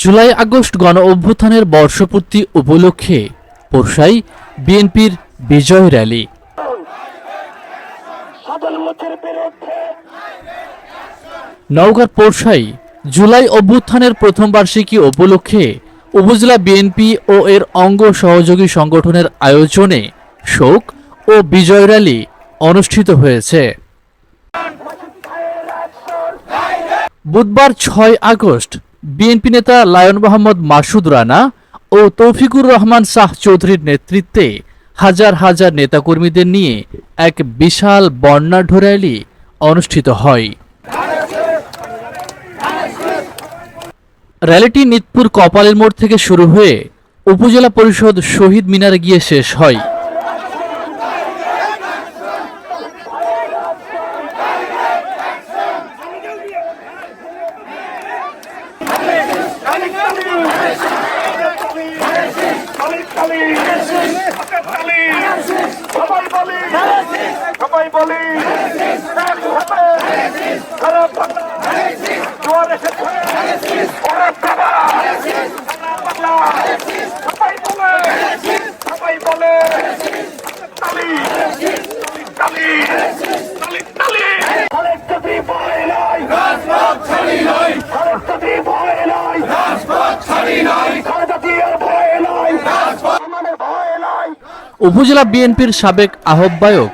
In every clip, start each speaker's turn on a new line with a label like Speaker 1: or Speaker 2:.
Speaker 1: July August গণ অভ্যুত্থানের বর্ষপূর্তি উপলক্ষে পোরশাই বিএনপির বিজয় র্যালি। নওগাঁর পোরশাই জুলাই অভ্যুত্থানের প্রথম বার্ষিকী উপলক্ষে উপজেলা বিএনপি ও এর অঙ্গ সহযোগী সংগঠনের আয়োজনে শোক ও বিজয় র্যালি অনুষ্ঠিত হয়েছে। বুধবার ছয় আগস্ট বিএনপি নেতা লায়ন মোহাম্মদ মাসুদ রানা ও তৌফিকুর রহমান শাহ চৌধুরীর নেতৃত্বে হাজার হাজার নেতাকর্মীদের নিয়ে এক বিশাল বর্ণাঢ্য র্যালি অনুষ্ঠিত হয়। র্যালিটি নিতপুর কপালের মোড় থেকে শুরু হয়ে উপজেলা পরিষদ শহীদ মিনারে গিয়ে শেষ হয়।
Speaker 2: সবাই বলি সবাই বলি
Speaker 1: উপজেলা বিএনপির সাবেক আহ্বায়ক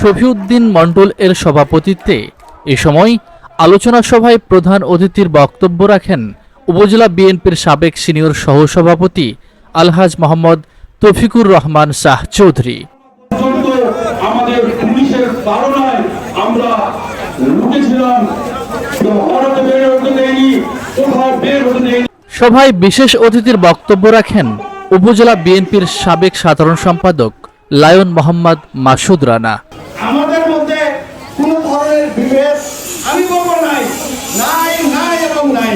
Speaker 1: শফিউদ্দিন মণ্ডল এর সভাপতিত্বে এ সময় আলোচনা সভায় প্রধান অতিথির বক্তব্য রাখেন উপজেলা বিএনপির সাবেক সিনিয়র সহসভাপতি আলহাজ মোহাম্মদ তফিকুর রহমান শাহ চৌধুরী।
Speaker 3: আমাদের পুলিশের আমরা লুটেছিলাম
Speaker 1: সভায় বিশেষ অতিথির বক্তব্য রাখেন উপজেলা বিএনপির সাবেক সাধারণ সম্পাদক লায়ন মোহাম্মদ মাসুদ রানা।
Speaker 4: আমাদের মধ্যে কোন ধরনের বিভেদ আমি বলব নাই। নাই নাই এবং নাই।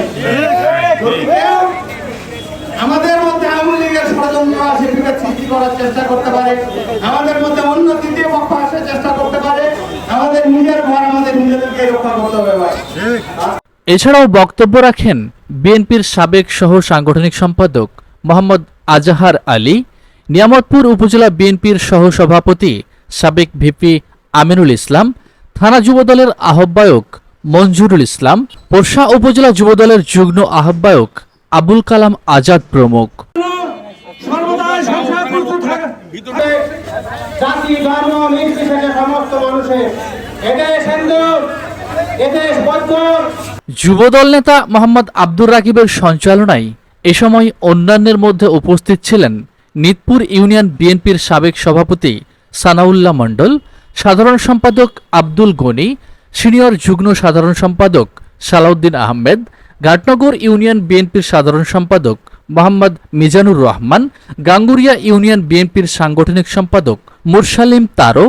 Speaker 4: আমাদের মধ্যে আওয়ামী লীগের ষড়যন্ত্র আছে বিভেদ সৃষ্টি করার চেষ্টা করতে পারে। আমাদের মধ্যে অন্য তৃতীয় পক্ষ চেষ্টা করতে পারে। আমাদের নিজের ঘর আমাদের নিজেদেরকে রক্ষা করতে হবে
Speaker 1: এছাড়াও বক্তব্য রাখেন বিএনপির সাবেক সহ সাংগঠনিক সম্পাদক মোহাম্মদ আজাহার আলী, নিয়ামতপুর উপজেলা বিএনপির সহ সভাপতি সাবেক ভিপি আমিনুল ইসলাম, থানা যুবদলের আহ্বায়ক মঞ্জুরুল ইসলাম, পোরশা উপজেলা যুবদলের যুগ্ম আহ্বায়ক আবুল কালাম আজাদ প্রমুখ। যুবদল নেতা মোহাম্মদ আব্দুর রাকিবের সঞ্চালনায় এ সময় অন্যান্যের মধ্যে উপস্থিত ছিলেন নিতপুর ইউনিয়ন বিএনপির সাবেক সভাপতি সানাউল্লাহ মণ্ডল, সাধারণ সম্পাদক আব্দুল গনি, সিনিয়র যুগ্ম সাধারণ সম্পাদক সালাউদ্দিন আহমেদ, ঘাটনগর ইউনিয়ন বিএনপির সাধারণ সম্পাদক মোহাম্মদ মিজানুর রহমান, গাঙ্গুরিয়া ইউনিয়ন বিএনপির সাংগঠনিক সম্পাদক মুরসালিম তারো,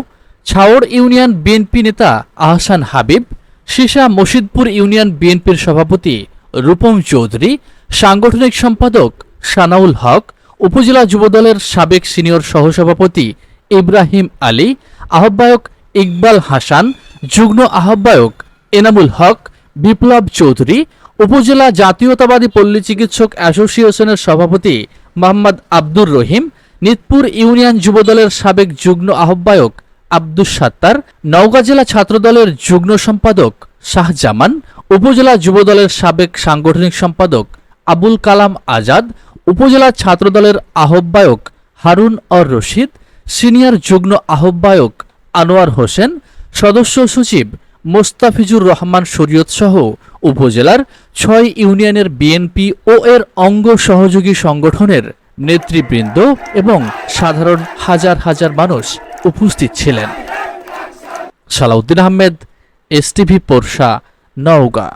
Speaker 1: ছাওড় ইউনিয়ন বিএনপি নেতা আহসান হাবিব, সিসা মসিদপুর ইউনিয়ন বিএনপির সভাপতি রূপম চৌধুরী, সাংগঠনিক সম্পাদক সানাউল হক, উপজেলা যুবদলের সাবেক সিনিয়র সহসভাপতি ইব্রাহিম আলী, আহ্বায়ক ইকবাল হাসান, যুগ্ম আহ্বায়ক এনামুল হক, বিপ্লব চৌধুরী, উপজেলা জাতীয়তাবাদী পল্লী চিকিৎসক অ্যাসোসিয়েশনের সভাপতি মোহাম্মদ আব্দুর রহিম, নিতপুর ইউনিয়ন যুবদলের সাবেক যুগ্ম আহ্বায়ক আব্দুস সাত্তার, নওগাঁ জেলা ছাত্রদলের যুগ্ম সম্পাদক শাহজামান, উপজেলা যুবদলের সাবেক সাংগঠনিক সম্পাদক আবুল কালাম আজাদ, উপজেলা ছাত্রদলের আহ্বায়ক হারুন অর রশিদ, সিনিয়র যুগ্ম আহ্বায়ক আনোয়ার হোসেন, সদস্য সচিব মোস্তাফিজুর রহমান শরীয়ত সহ উপজেলার ছয় ইউনিয়নের বিএনপি ও এর অঙ্গ সহযোগী সংগঠনের নেতৃবৃন্দ এবং সাধারণ হাজার হাজার মানুষ উপস্থিত ছিলেন। সালাউদ্দিন আহমেদ এসটিভি পোরশা নওগাঁ।